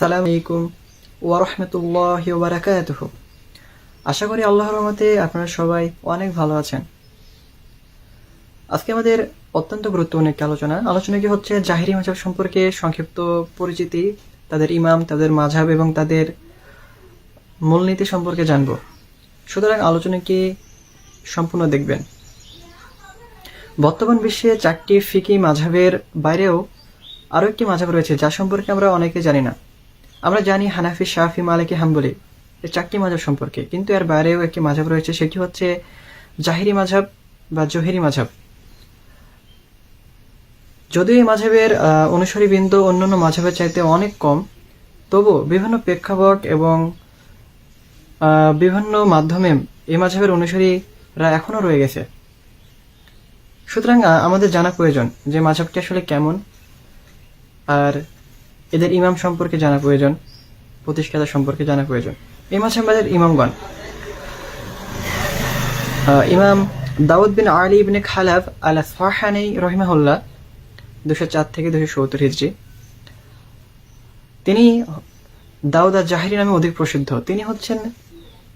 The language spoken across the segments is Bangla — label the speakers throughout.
Speaker 1: আসসালামু আলাইকুম ওয়ারহমতুল্লাহ ওবরাকাতুহ আশা করি আল্লাহর রহমতে আপনারা সবাই অনেক ভালো আছেন। আজকে আমাদের অত্যন্ত গুরুত্বপূর্ণ একটি আলোচনা। আলোচনা কি হচ্ছে জাহিরি মাঝাব সম্পর্কে সংক্ষিপ্ত পরিচিতি, তাদের ইমাম, তাদের মাঝাব এবং তাদের মূলনীতি সম্পর্কে জানব। সুতরাং আলোচনাকে সম্পূর্ণ দেখবেন। বর্তমান বিশ্বে চারটি ফিকি মাঝাবের বাইরেও আরও একটি মাঝাব রয়েছে, যা সম্পর্কে আমরা অনেকে জানি না। আমরা জানি হানাফি শাহি মালিকি হাম্বলি চারটি মাঝাব সম্পর্কে। কিন্তু এর বাইরেও একটি মাঝাব রয়েছে সেটি হচ্ছে জাহিরি মাঝাব বা জহিরি মাঝাব। যদিও এই মাঝাবের আহ, অনুসারীবৃন্দ অন্যান্য মাঝাবের চাইতে অনেক কম তবু বিভিন্ন প্রেক্ষাপট এবং বিভিন্ন মাধ্যমে এই মাঝাবের অনুসারীরা এখনও রয়ে গেছে। সুতরাং আমাদের জানা প্রয়োজন যে মাঝাবটি আসলে কেমন আর এদের ইমাম সম্পর্কে জানা প্রয়োজন, প্রতিষ্ঠাতা সম্পর্কে জানা প্রয়োজন। এই মাঝাবের ইমামগণ। ইমাম দাউদ বিন আলী ইবনে খালাফ আল ফারহানি রহিমাহুল্লাহ দুশো চার থেকে দুশো সত্তর হিজড়ি তিনি দাউদ আর জাহিরি নামে অধিক প্রসিদ্ধ। তিনি হচ্ছেন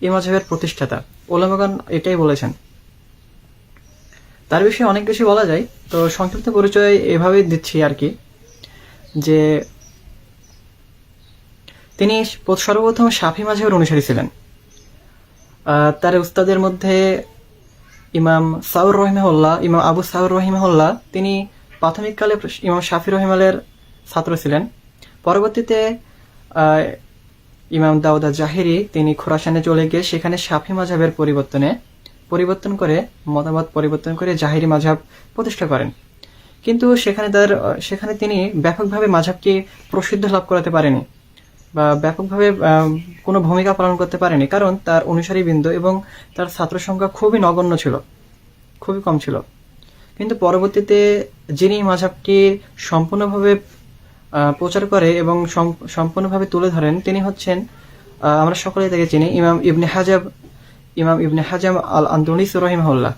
Speaker 1: এই মাঝহের প্রতিষ্ঠাতা। ওলামাগান এটাই বলেছেন। তার বিষয়ে অনেক বেশি বলা যায়, তো সংক্ষিপ্ত পরিচয় এভাবেই দিচ্ছি আর কি, যে তিনি সর্বপ্রথম সাফি মাঝহের অনুসারী ছিলেন। তার উস্তাদের মধ্যে ইমাম সাউর রহিমহল্লা ইমাম আবু সাউর রহিমহল্লা তিনি প্রাথমিককালে ইমাম শাফি রহিমালের ছাত্র ছিলেন। পরবর্তীতে ইমাম দাউদা জাহিরি তিনি খোরাসানে চলে গিয়ে সেখানে শাফি মাঝাবের পরিবর্তনে, পরিবর্তন করে, মতামত পরিবর্তন করে জাহিরি মাঝাব প্রতিষ্ঠা করেন। কিন্তু সেখানে তার, সেখানে তিনি ব্যাপকভাবে মাঝাবকে প্রসিদ্ধ লাভ করাতে পারেনি। ব্যাপকভাবে কোনো ভূমিকা পালন করতে পারেনি। কারণ তার অনুসারী অনুসারীবৃন্দ এবং তার ছাত্র সংখ্যা খুবই নগণ্য ছিল, খুবই কম ছিল। কিন্তু পরবর্তীতে যিনি মাঝাবটি সম্পূর্ণভাবে প্রচার করে এবং সম্পূর্ণভাবে তুলে ধরেন, তিনি হচ্ছেন আমরা সকলেই তাকে চিনি ইমাম ইবনে হাজাব, ইমাম ইবনে হাজাম আল আন্দুনিস রহিমহল্লা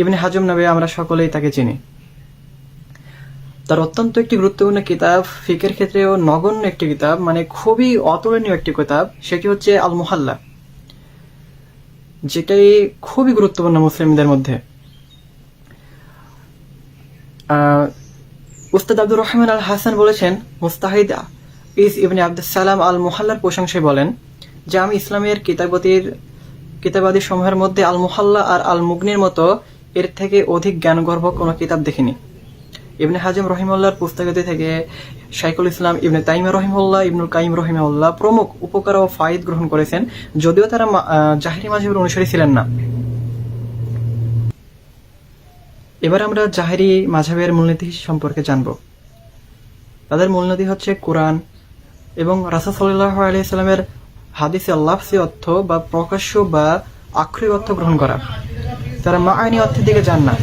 Speaker 1: ইবনে হাজম নামে আমরা সকলেই তাকে চিনি। তার অত্যন্ত একটি গুরুত্বপূর্ণ কিতাব, ফিকের ক্ষেত্রেও নগণ্য একটি কিতাব মানে খুবই অতুলনীয় একটি কিতাব, সেটি হচ্ছে আল মুহাল্লা যেটাই খুবই গুরুত্বপূর্ণ মুসলিমদের মধ্যে। উস্তাদ আব্দুর রহমান আল হাসান বলেছেন, মুস্তাহিদ ইস ইবনে আব্দুল সালাম আল মুহাল্লার প্রশংসায় বলেন যে, আমি ইসলামের কিতাবতির কিতাবাদি সমূহের মধ্যে আল মুহাল্লা আর আল মুগনির মতো এর থেকে অধিক জ্ঞানগর্ভ কোনো কিতাব দেখিনি। ইবনে হাজিম রহিমুল্লাহর পুস্তকাদি থেকে শাইকুল ইসলাম ইবনে তাইমা রহিমুল্লাহ ইবনুল কাইম রহিমউল্লাহ প্রমুখ উপকার ও ফাইদ গ্রহণ করেছেন, যদিও তারা জাহিরি মাঝহের অনুসারী ছিলেন না। এবার আমরা জাহেরি মাঝহের মূলনীতি সম্পর্কে জানব। তাদের মূলনীতি হচ্ছে কোরআন এবং রাসা সাল্লাহ আলিয়াল্লামের হাদিসে আল্লাফসি অর্থ বা প্রকাশ্য বা আক্ষরিক অর্থ গ্রহণ করা। তারা মা আইনি অর্থের দিকে যান না।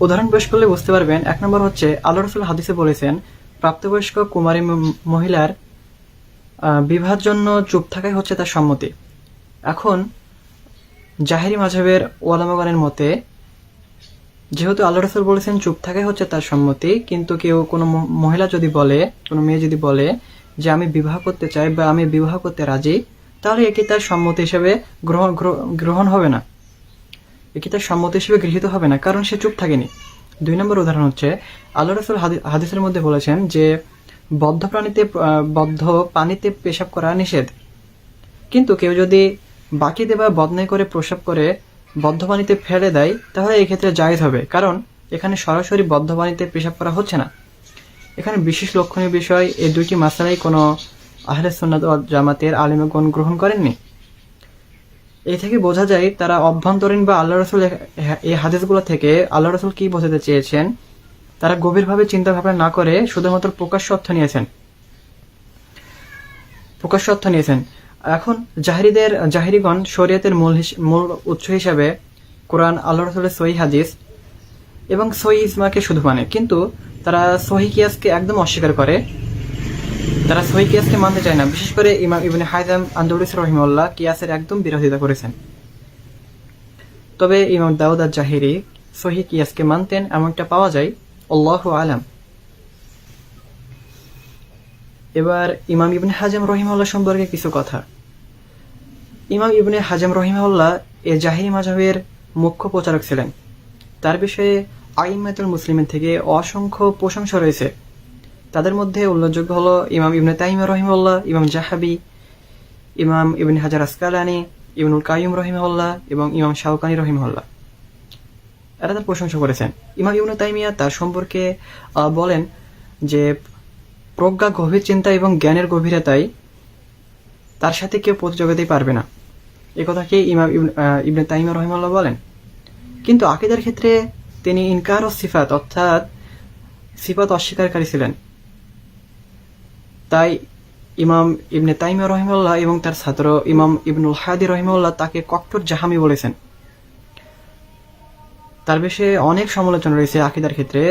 Speaker 1: উদাহরণ পেশ করলে বুঝতে পারবেন, এক নম্বর হচ্ছে, আল্লাহ রসুল হাদিসে বলেছেন, প্রাপ্তবয়স্ক কুমারী মহিলার বিবাহের জন্য চুপ থাকাই হচ্ছে তার সম্মতি। এখন, জাহেরি মাঝহের ওয়ালামাগানের মতে, যেহেতু আল্লাহ রসুল বলেছেন চুপ থাকাই হচ্ছে তার সম্মতি, কিন্তু কেউ কোনো মহিলা যদি বলে, কোনো মেয়ে যদি বলে যে আমি বিবাহ করতে চাই বা আমি বিবাহ করতে রাজি, তাহলে এটি তার সম্মতি হিসেবে গ্রহণ গ্রহ- গ্রহণ হবে না। এটি তার সম্মতি হিসেবে গৃহীত হবে না, কারণ সে চুপ থাকেনি। দুই নম্বর উদাহরণ হচ্ছে আল্লাহ রসুল হাদি- হাদিসের মধ্যে বলেছেন যে, বদ্ধ প্রাণীতে বদ্ধ পানিতে পেশাব করা নিষেধ। কিন্তু কেউ যদি বাকি বা বদনাই করে প্রসাব করে বদ্ধ পানিতে ফেলে দেয়, তাহলে এই ক্ষেত্রে জায়েজ হবে, কারণ এখানে সরাসরি বদ্ধ পানিতে পেশাব করা হচ্ছে না। এখানে বিশেষ লক্ষণীয় বিষয়, এই দুইটি মাসালাই কোনো আহলে সুন্নাত জামাতের আলিমগণ গ্রহণ করেননি। এই থেকে বোঝা যায় তারা অভ্যন্তরীণ বা আল্লাহ রসুল এই হাদিসগুলো থেকে আল্লাহ রসুল কি বোঝাতে চেয়েছেন, তারা গভীরভাবে চিন্তা ভাবনা না করে শুধুমাত্র প্রকাশ্য অর্থ নিয়েছেন। প্রকাশ্য অর্থ নিয়েছেন। এখন জাহিরিদের, জাহিরিগণ শরীয়তের মূল মূল উৎস হিসাবে কোরআন, আল্লাহ রসুলের সহি হাদিস এবং সহি ইসমাকে শুধু মানে। কিন্তু তারা সহি কিয়াসকে একদম অস্বীকার করে। তারা সহি কিয়াসকে মানতে চায় না। বিশেষ করে ইমাম ইবনে হাইজাম আন্দুরিস রহিমউল্লাহ কিয়াসের একদম বিরোধিতা করেছেন। তবে ইমাম দাউদ আর জাহিরি সহি কিয়াসকে মানতেন, এমনটা পাওয়া যায়, আল্লাহ আলাম। এবার ইমাম ইবনে হাজাম রহিমাল্লাহ সম্পর্কে কিছু কথা। ইমাম ইবনে হাজাম রহিমাল্লাহ এ জাহিরি মাঝহের মুখ্য প্রচারক ছিলেন। তার বিষয়ে আইমাতুল মুসলিমের থেকে অসংখ্য প্রশংসা রয়েছে। তাদের মধ্যে উল্লেখযোগ্য হলো ইমাম ইবনে তাইমা রহিমাল্লাহ ইমাম জাহাবি, ইমাম ইবনে হাজার আসকালানি, ইবনুল কাইম রহিমাল্লাহ এবং ইমাম শাহকানি রহিমাল্লাহ এরা তার প্রশংসা করেছেন। ইমাম ইবনে তাইমিয়া তার সম্পর্কে বলেন যে প্রজ্ঞা, গভীর চিন্তা এবং জ্ঞানের গভীরতায় তার সাথে কেউ প্রতিযোগিতাই পারবে না। এ কথাকে ইমাম ইবনে তাইমা রহিমাল্লাহ বলেন? কিন্তু আকিদার ক্ষেত্রে তিনি ইনকার ও সিফাত, অর্থাৎ সিফাত অস্বীকারী ছিলেন। তাই ইমাম ইবনে তাইমা রহিমাল্লাহ এবং তার ছাত্র ইমাম ইবনুল হাদি রহিমাল্লাহ তাকে কট্টর জাহামি বলেছেন। তার বিষয়ে অনেক সমালোচনা রয়েছে আকিদার ক্ষেত্রে।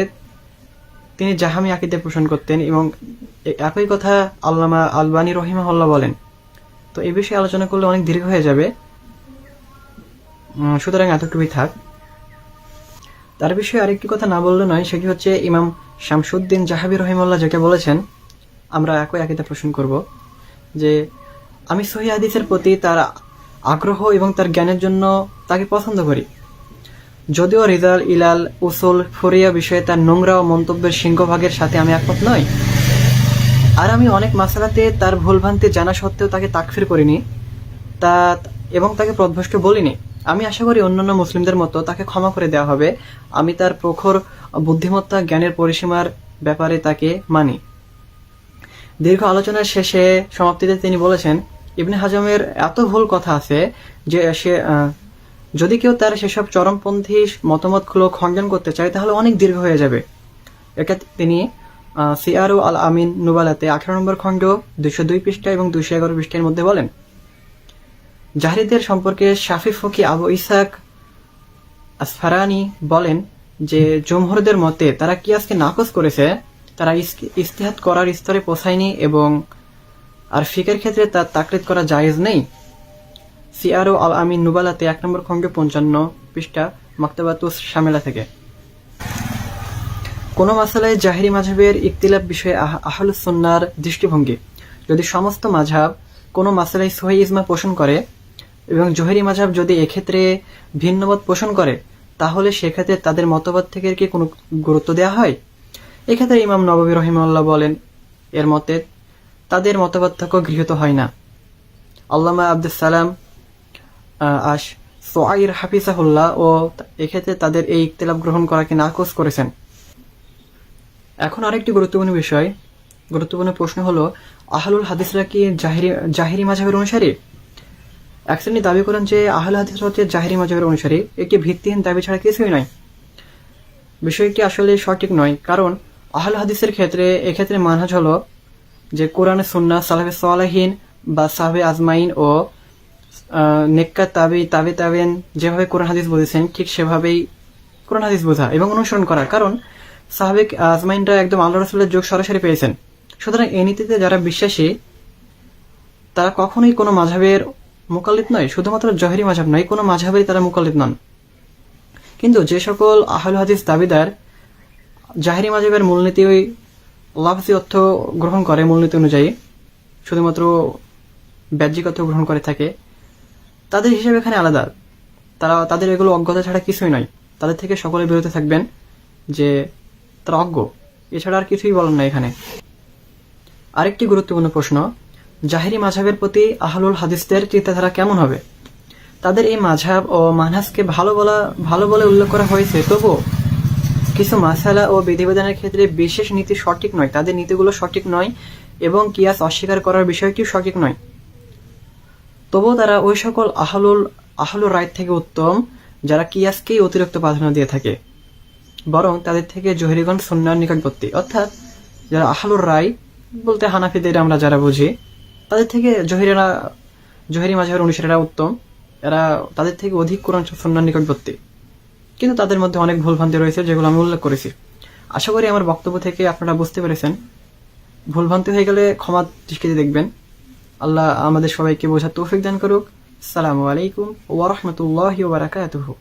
Speaker 1: তিনি জাহামি আকিদে পোষণ করতেন এবং একই কথা আল্লামা আলবানী রহিমাহুল্লাহ বলেন। তো এ বিষয়ে আলোচনা করলে অনেক দীর্ঘ হয়ে যাবে। সুতরাং এতটুকুই থাক। তার বিষয়ে আরেকটি কথা না বললে নয়, সেটি হচ্ছে ইমাম শামসুদ্দিন জাহাবি রহিমাল্লাহ যাকে বলেছেন আমরা একই আকিদা পোষণ করব, যে আমি সহি হাদিসের প্রতি তার আগ্রহ এবং তার জ্ঞানের জন্য তাকে পছন্দ করি। যদিও রিজাল, ইলাল, উসুল, ফরিয়া বিষয়ে তার নোংরা ও মন্তব্যের সিংহভাগের সাথে আমি একমত নই। আর আমি অনেক মাসালাতে তার ভুলভ্রান্তি জানা সত্ত্বেও তাকে তাকফির করিনি, তা এবং তাকে প্রধ্বষ্ট বলিনি। আমি আশা করি অন্যান্য মুসলিমদের মতো তাকে ক্ষমা করে দেওয়া হবে। আমি তার প্রখর বুদ্ধিমত্তা, জ্ঞানের পরিসীমার ব্যাপারে তাকে মানি। দীর্ঘ আলোচনার শেষে সমাপ্তিতে তিনি বলেছেন, ইবনে হাজমের এত ভুল কথা আছে যে সে যদি কেউ তার সেসব চরমপন্থী মতামতগুলো খণ্ডন করতে চায়, তাহলে অনেক দীর্ঘ হয়ে যাবে। এটা তিনি সিআরও আল আমিন নুবালাতে আঠারো নম্বর খণ্ড, দুইশো দুই পৃষ্ঠা এবং দুইশো এগারো পৃষ্ঠার মধ্যে বলেন জাহিরিদের সম্পর্কে শাফি ফকি আবু ইসাক আসফারানি বলেন যে, জমহরদের মতে তারা কিয়াসকে নাকচ করেছে? তারা ইস- ইস্তেহাত করার স্তরে পৌঁছায়নি এবং আর ফিকের ক্ষেত্রে তার তাকলিদ করা জায়েজ নেই। সিআরও আল আমিন নুবালাতে এক নম্বর খণ্ড পঞ্চান্ন পৃষ্ঠা মাক্তাবাতুস শামেলা থেকে। কোনো মাসালায় জাহিরি মাঝহের ইকতিলাফ বিষয়ে আহ- আহলুস সুন্নাহর দৃষ্টিভঙ্গি। যদি সমস্ত মাঝহাব কোনো মাসালায় সহি ইজমা পোষণ করে এবং জহিরি মাঝহাব যদি এক্ষেত্রে ভিন্নমত পোষণ করে, তাহলে সেক্ষেত্রে তাদের মতবাদ থেকে কি কোনো গুরুত্ব দেওয়া হয়? এক্ষেত্রে ইমাম নববী রহিমাল্লাহ বলেন, এর মতে তাদের মতবাদ থেকে গৃহীত হয় না। আল্লামা আব্দুল সালাম আশ সোয়াইর হাফিজাহুল্লাহ ও এক্ষেত্রে তাদের এই ইকতিলাফ গ্রহণ করাকে নাকচ করেছেন। এখন আরেকটি গুরুত্বপূর্ণ বিষয়, গুরুত্বপূর্ণ প্রশ্ন হলো, আহলুল হাদিসরা কি জাহিরি জাহিরি মাঝহের অনুসারী? এক শ্রেণি দাবি করেন যে আহল হাদিসরা হচ্ছে জাহিরি মাঝহের অনুসারী একটি ভিত্তিহীন দাবি ছাড়া কিছুই নয়। বিষয়টি আসলে সঠিক নয়, কারণ আহল হাদিসের ক্ষেত্রে, এক্ষেত্রে মানহাজ হলো যে কোরআন সুন্না সালাফে সালাহীন বা সাহাবে আজমাইন ও নেক্কা তাবি, তাবে তাবেন যেভাবে কোরআন হাদিস বুঝেছেন, ঠিক সেভাবেই কোরআন হাদিস বোঝা এবং অনুসরণ করা। কারণ সাহাবেক আজমাইনরা একদম আল্লাহ রসুলের যোগ সরাসরি পেয়েছেন। সুতরাং এই নীতিতে যারা বিশ্বাসী, তারা কখনোই কোনো মাঝাবের মোকালিত নয়, শুধুমাত্র জহেরি মাঝাব নয়, কোনো মাঝাবেরই তারা মোকালিত নন। কিন্তু যে সকল আহল হাদিস দাবিদার জাহেরি মাঝাবের মূলনীতি ওই লাফজি অর্থ গ্রহণ করে মূলনীতি অনুযায়ী, শুধুমাত্র বাহ্যিক অর্থ গ্রহণ করে থাকে। তাদের হিসেবে এখানে আলাদা। তারা, তাদের এগুলো অজ্ঞতা ছাড়া কিছুই নয়। তাদের থেকে সকলে বিরত থাকবেন যে তারা অজ্ঞ। এছাড়া আর কিছুই বলেন না এখানে। আরেকটি গুরুত্বপূর্ণ প্রশ্ন, জাহেরি মাঝাবের প্রতি আহলুল হাদিসদের চিন্তাধারা কেমন হবে? তাদের এই মাঝাব ও মানহাজকে ভালো বলা, ভালো বলে উল্লেখ করা হয়েছে, তবুও কিছু মাসালা ও বিধিবিধানের ক্ষেত্রে বিশেষ নীতি সঠিক নয়। তাদের নীতিগুলো সঠিক নয় এবং কিয়াস অস্বীকার করার বিষয়টিও সঠিক নয়। তবুও তারা ওই সকল আহলুল, আহলুর রায় থেকে উত্তম, যারা কিয়াসকেই অতিরিক্ত প্রাধান্য দিয়ে থাকে। বরং তাদের থেকে জহিরিগণ সুন্নার নিকটবর্তী। অর্থাৎ যারা আহলুর রায় বলতে হানাফিদের আমরা যারা বুঝি, তাদের থেকে জহিরেরা, জহিরি মাঝহের অনুসারীরা উত্তম। এরা তাদের থেকে অধিক কোরআন সুন্নার নিকটবর্তী। কিন্তু তাদের মধ্যে অনেক ভুলভ্রান্তি রয়েছে, যেগুলো আমি উল্লেখ করেছি। আশা করি আমার বক্তব্য থেকে আপনারা বুঝতে পেরেছেন। ভুলভ্রান্তি হয়ে গেলে ক্ষমা দৃষ্টিতে দেখবেন। আল্লাহ আমাদের সবাইকে বোঝার তৌফিক দান করুক। সালামু আলাইকুম ওয়ারহমতুল্লাহ বারাকাতুহু।